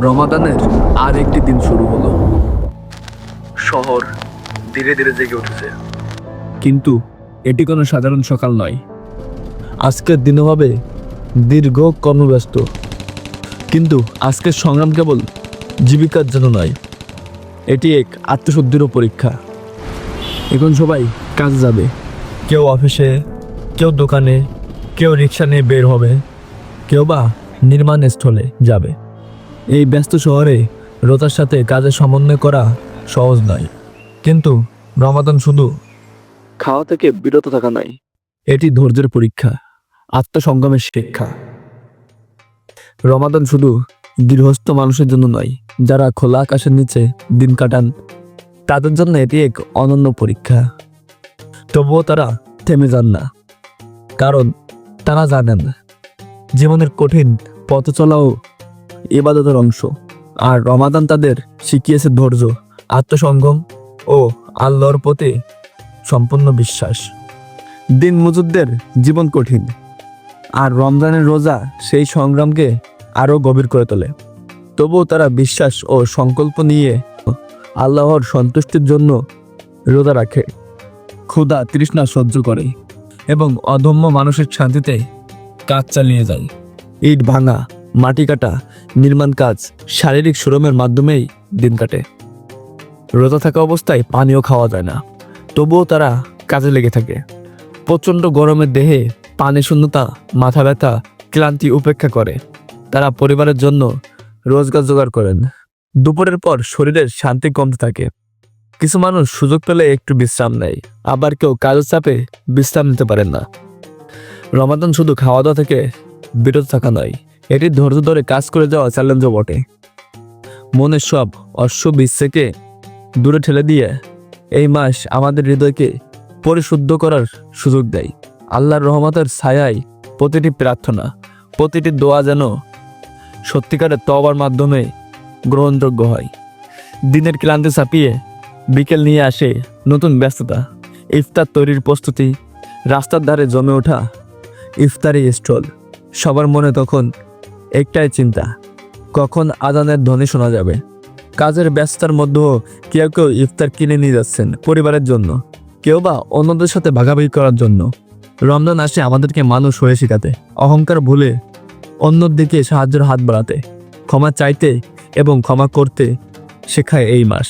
রমাদানের আর একটি দিন শুরু হলো। শহর ধীরে ধীরে জেগে উঠেছে। কিন্তু এটি কোনো সাধারণ সকাল নয়। আজকের দিন হবে দীর্ঘ কর্মব্যস্ত। কিন্তু আজকের সংগ্রাম কেবল জীবিকার জন্য নয় এটি এক আত্মশুদ্ধিরও পরীক্ষা। এখন সবাই কাজ যাবে। কেউ অফিসে কেউ দোকানে কেউ রিক্সা নিয়ে বের হবে কেউ বা নির্মাণ স্থলে যাবে। এই ব্যস্ত শহরে রোতার সাথে কাজের সমন্বয় করা সহজ নয়। কিন্তু রমাদান শুধু খাওয়া থেকে বিরত থাকা নয় এটি ধৈর্যের পরীক্ষা আত্মসংগ্রামের শিক্ষা। রমাদান শুধু গৃহস্থ মানুষের জন্য নয় যারা খোলা আকাশের নিচে দিন কাটান তাদের জন্য এটি এক অনন্য পরীক্ষা। তবুও তারা থেমে যান না কারণ তারা জানেন জীবনের কঠিন পথ চলাও ইবাদতের অংশ। আর রমাদান তাদের শিখিয়েছে ধৈর্য, আত্মসংগম ও আল্লাহর প্রতি সম্পূর্ণ বিশ্বাস। দিন মজুদদের জীবন কঠিন, আর রমজানের রোজা সেই সংগ্রামকে আরও গভীর করে তোলে। তবুও তারা বিশ্বাস ও সংকল্প নিয়ে আল্লাহর সন্তুষ্টির জন্য রোজা রাখে। ক্ষুধা তৃষ্ণা সহ্য করে এবং অদম্য মানুষের শান্তিতে কাজ চালিয়ে যায়। ইট ভাঙা মাটি কাটা, নির্মাণ কাজ, শারীরিক শ্রমের মাধ্যমেই দিন কাটে। রোজা থাকা অবস্থায় পানিও খাওয়া যায় না, তবুও তারা কাজে লেগে থাকে। প্রচণ্ড গরমের দেহে পানি শূন্যতা, মাথা ব্যথা, ক্লান্তি উপেক্ষা করে। তারা পরিবারের জন্য রোজগার জোগাড় করেন। দুপুরের পর শরীরের শান্তি কমতে থাকে। কিছু মানুষ সুযোগ পেলে একটু বিশ্রাম নেয়, আবার কেউ কাজের চাপে বিশ্রাম নিতে পারেন না। রমাদান শুধু খাওয়া দাওয়া থেকে বিরত থাকা নয় এটি ধৈর্য ধরে কাজ করে যাওয়া চ্যালেঞ্জও বটে। মনের সব অশ্ব বিশ্বেকে দূরে ঠেলে দিয়ে এই মাস আমাদের হৃদয়কে পরিশুদ্ধ করার সুযোগ দেয়। আল্লাহর রহমতের ছায়ায় প্রতিটি প্রার্থনা, প্রতিটি দোয়া যেন সত্যিকারের তবার মাধ্যমে গ্রহণযোগ্য হয়। দিনের ক্লান্তি চাপিয়ে বিকেল নিয়ে আসে নতুন ব্যস্ততা। ইফতার তৈরির প্রস্তুতি, রাস্তার ধারে জমে ওঠা ইফতারি স্টল, সবার মনে তখন একটাই চিন্তা, কখন আদানের ধ্বনি শোনা যাবে? কাজের ব্যস্ততার মধ্যেও কেউ কেউ ইফতার কিনে নিয়ে যাচ্ছেন পরিবারের জন্য, কেউ বা অন্যদের সাথে ভাগাভাগি করার জন্য। রমজান আসে আমাদেরকে মানুষ হয়ে শেখাতে, অহংকার ভুলে অন্যর দিকে সাহায্যের হাত বাড়াতে, ক্ষমা চাইতে এবং ক্ষমা করতে শেখায় এই মাস।